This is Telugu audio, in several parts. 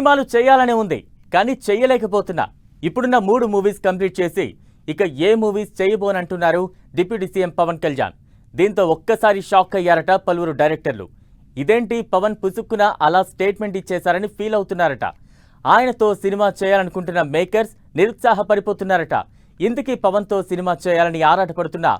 సినిమాలు చేయాలనే ఉంది కానీ చేయలేకపోతున్నా ఇప్పుడున్న మూడు మూవీస్ కంప్లీట్ చేసి ఇక ఏ మూవీస్ చేయబోనంటున్నారు డిప్యూటీ సీఎం పవన్ కళ్యాణ్. దీంతో ఒక్కసారి షాక్ అయ్యారట పలువురు డైరెక్టర్లు. ఇదేంటి పవన్ పుసుక్కున అలా స్టేట్మెంట్ ఇచ్చేశారని ఫీల్ అవుతున్నారట. ఆయనతో సినిమా చేయాలనుకుంటున్న మేకర్స్ నిరుత్సాహపడిపోతున్నారట. ఇందుకీ పవన్తో సినిమా చేయాలని ఆరాటపడుతున్న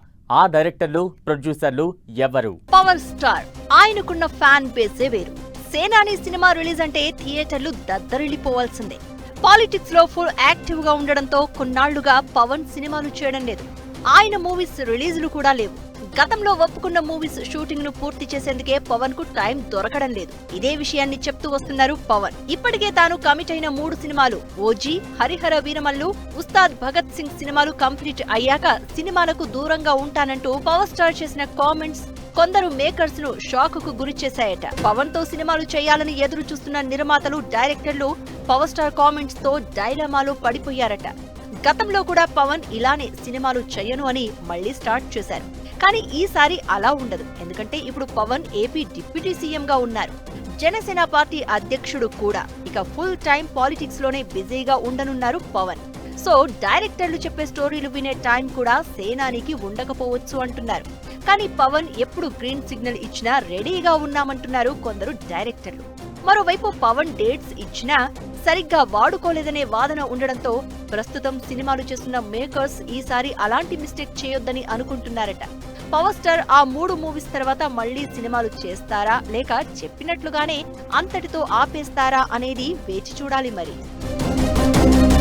ఆ డైరెక్టర్లు ప్రొడ్యూసర్లు ఎవరు పవర్ స్టార్. ఆయనకున్న ఫ్యాన్ బేసే వేరు. సేనాని సినిమా రిలీజ్ అంటే థియేటర్లు దద్దరిల్లిపోవాల్సిందే. పాలిటిక్స్లో ఫుల్ యాక్టివ్గా ఉండడంతో కొన్నాళ్ళుగా పవన్ సినిమాలు చేయడం లేదు. ఆయన మూవీస్ రిలీజులు కూడా లేవు. గతంలో ఒప్పుకున్న మూవీస్ షూటింగ్ను పూర్తి చేసేందుకే పవన్కు టైం దొరకడం లేదు. ఇదే విషయాన్ని చెప్తూ వస్తున్నారు పవన్. ఇప్పటికే తాను కమిట్ అయిన మూడు సినిమాలు ఓజీ హరిహర వీరమల్లు ఉస్తాద్ భగత్ సింగ్ సినిమాలు కంప్లీట్ అయ్యాక సినిమాలకు దూరంగా ఉంటానంటూ పవర్ స్టార్ చేసిన కామెంట్స్ కొందరు మేకర్స్ను షాక్కు గురి చేశాయట. పవన్తో సినిమాలు చేయాలని ఎదురు చూస్తున్న నిర్మాతలు డైరెక్టర్లు పవర్ స్టార్ కామెంట్స్తో డైలమాలో పడిపోయారట. గతంలో కూడా పవన్ ఇలానే సినిమాలు చెయ్యను అని మళ్ళీ స్టార్ట్ చేశారు. కానీ ఈసారి అలా ఉండదు. ఎందుకంటే ఇప్పుడు పవన్ ఏపీ డిప్యూటీ సీఎంగా ఉన్నారు. జనసేన పార్టీ అధ్యక్షుడు కూడా. ఇక ఫుల్ టైం పాలిటిక్స్లోనే బిజీగా ఉండనున్నారు పవన్. సో డైరెక్టర్లు చెప్పే స్టోరీలు వినే టైం కూడా సేనానికి ఉండకపోవచ్చు అంటున్నారు. కానీ పవన్ ఎప్పుడు గ్రీన్ సిగ్నల్ ఇచ్చినా రెడీగా ఉన్నామంటున్నారు కొందరు డైరెక్టర్లు మరోవైపు పవన్ డేట్స్ ఇచ్చినా సరిగ్గా వాడుకోలేదనే వాదన ఉండడంతో ప్రస్తుతం సినిమాలు చేస్తున్న మేకర్స్ ఈసారి అలాంటి మిస్టేక్ చేయొద్దని అనుకుంటున్నారట. పవర్ స్టార్ ఆ మూడు మూవీస్ తర్వాత మళ్ళీ సినిమాలు చేస్తారా? లేక చెప్పినట్లుగానే అంతటితో ఆపేస్తారా అనేది వేచి చూడాలి మరి.